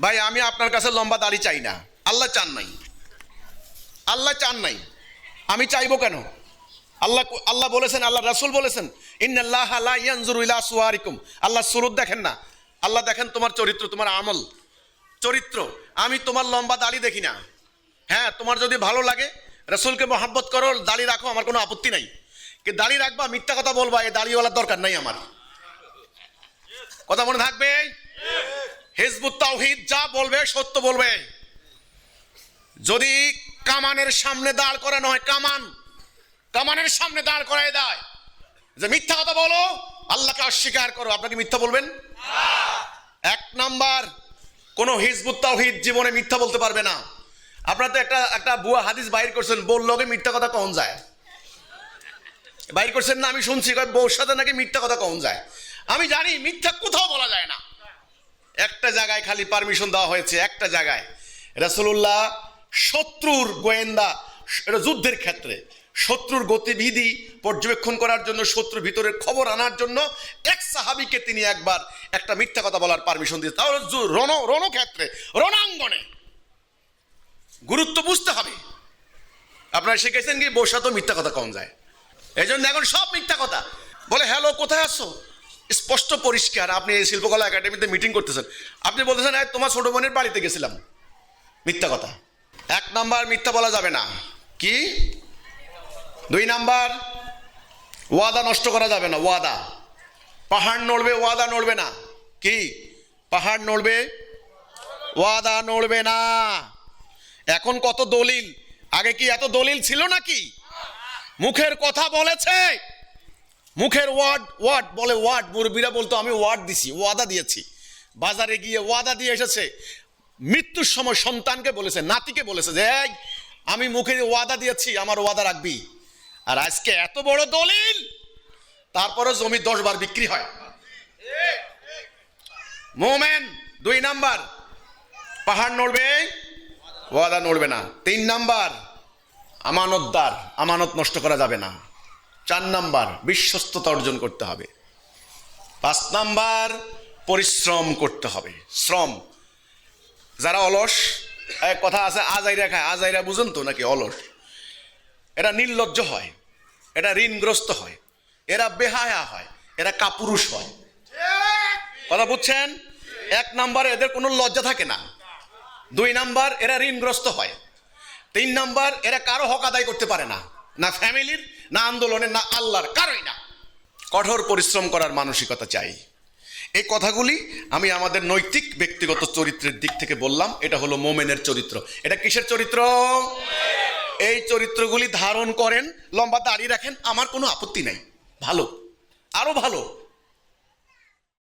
ভাই, আমি আপনার কাছে লম্বা দাড়ি চাই না। আল্লাহ চান নাই। আল্লাহ চান নাই। আমি চাইব কেন? আল্লাহ আল্লাহ বলেছেন, আল্লাহ রাসূল বলেছেন সুওয়ারিকুম আল্লাহ সুরত দেখেন না। আল্লাহ দেখেন তোমার চরিত্র, তোমার আমল। চরিত্র, আমি তোমার লম্বা দাড়ি দেখি না। হ্যাঁ তোমার যদি ভালো লাগে, রসুলকে মহাব্বত করো, দাড়ি রাখো, আমার কোনো আপত্তি নাই। কে দাড়ি রাখবা, মিথ্যা কথা বলবা এই দাড়িওয়ালার দরকার নাই আমার। কথা মনে থাকবে? হিজবুত তাওহিদ যা বলবে, সত্য বলবে। যদি কামানের সামনে দাঁড় করানো হয় কামান, কামানের সামনে দাঁড় করায় দেয়। যে মিথ্যা কথা বলো, আল্লাহকে অস্বীকার করো। আপনাকে মিথ্যা বলবেন? এক নাম্বার, কোন হিজবুত তাওহিদ জীবনে মিথ্যা বলতে পারবে না। আপনারা তো একটা একটা বুয়া হাদিস বাইর করছেন লগে মিথ্যা কথা কখন যায়? বাইর করছেন না, আমি শুনছি বউর সাথে নাকি মিথ্যা কথা কখন যায়? আমি জানি, মিথ্যা কোথাও বলা যায় না। একটা জায়গায় খালি পারমিশন দেওয়া হয়েছে, একটা জায়গায়। রাসূলুল্লাহ শত্রুর গোয়েন্দা, এটা যুদ্ধের ক্ষেত্রে। শত্রুর গতিবিধি পর্যবেক্ষণ করার জন্য, শত্রুর ভিতরের খবর আনার জন্য এক সাহাবিকে তিনি একবার একটা মিথ্যা কথা বলার পারমিশন দিয়েছে। তাহলে রণ, রণক্ষেত্রে, রণাঙ্গনে গুরুত্ব বুঝতে হবে। আপনারা শিখেছেন কি, বসা তো মিথ্যা কথা কম যায়। এই জন্য এখন সব মিথ্যা কথা। বলে, হ্যালো, কোথায় আসছো স্পষ্ট পরিষ্কার। আপনি এই শিল্পকলা একাডেমিতে মিটিং করতেছেন। আপনি বলতেছেন "এই, তোমার ছোট বোনের বাড়িতে গেছিলাম। মিথ্যা কথা। এক নাম্বার মিথ্যা বলা যাবে না। কি? দুই নাম্বার ওয়াদা নষ্ট করা যাবে না ওয়াদা। পাহাড় নড়বে ওয়াদা নড়বে না। কি? পাহাড় নড়বে ওয়াদা নড়বে না। এখন কত দলিল? আগে কি এত দলিল ছিল নাকি? মুখের কথা বলেছে। মুখের ওয়ার্ড ওয়ার্ড বলে ওয়ার্ড, মুরব্বীরা বলতো, আমি ওয়ার্ড দিছি, ওয়াদা দিয়েছি। বাজারে গিয়ে ওয়াদা দিয়ে এসেছে। মৃত্যুর সময় সন্তানকে বলেছে, নাতিকে বলেছে যে আমি মুখে ওয়াদা দিয়েছি, আমার ওয়াদা রাখবি। আর আজকে এত বড় দলিল তারপরে জমি দশ বার বিক্রি হয়। দুই নাম্বার। পাহাড় নড়বে, ওয়াদা নড়বে না। তিন নাম্বার, আমানতদার, আমানত নষ্ট করা যাবে না। চার নাম্বার, বিশ্বস্ততা অর্জন করতে হবে। পাঁচ নাম্বার, পরিশ্রম করতে হবে। শ্রম। যারা অলস, এক কথা আছে, আজাইরা খায়। আজাইরা বুঝেন তো নাকি অলস? এরা নির্লজ্জ হয়। এরা ঋণগ্রস্ত হয়। এরা বেহায়া হয়। এরা কাপুরুষ হয়। কথা বুঝছেন? এক নাম্বারে এদের কোনো লজ্জা থাকে না। দুই নাম্বার এরা ঋণগ্রস্ত হয়। তিন নাম্বার এরা কারও হক আদায় করতে পারে না। না ফ্যামিলির না আন্দোলনে না আল্লাহর কারোই না। কঠোর পরিশ্রম করার মানসিকতা চাই। এই কথাগুলি আমি আমাদের নৈতিক ব্যক্তিগত চরিত্রের দিক থেকে বললাম এটা হলো মোমেনের চরিত্র। এটা কিসের চরিত্র? এই চরিত্রগুলি ধারণ করেন লম্বা দাঁড়িয়ে রাখেন আমার কোনো আপত্তি নাই। ভালো। আরও ভালো।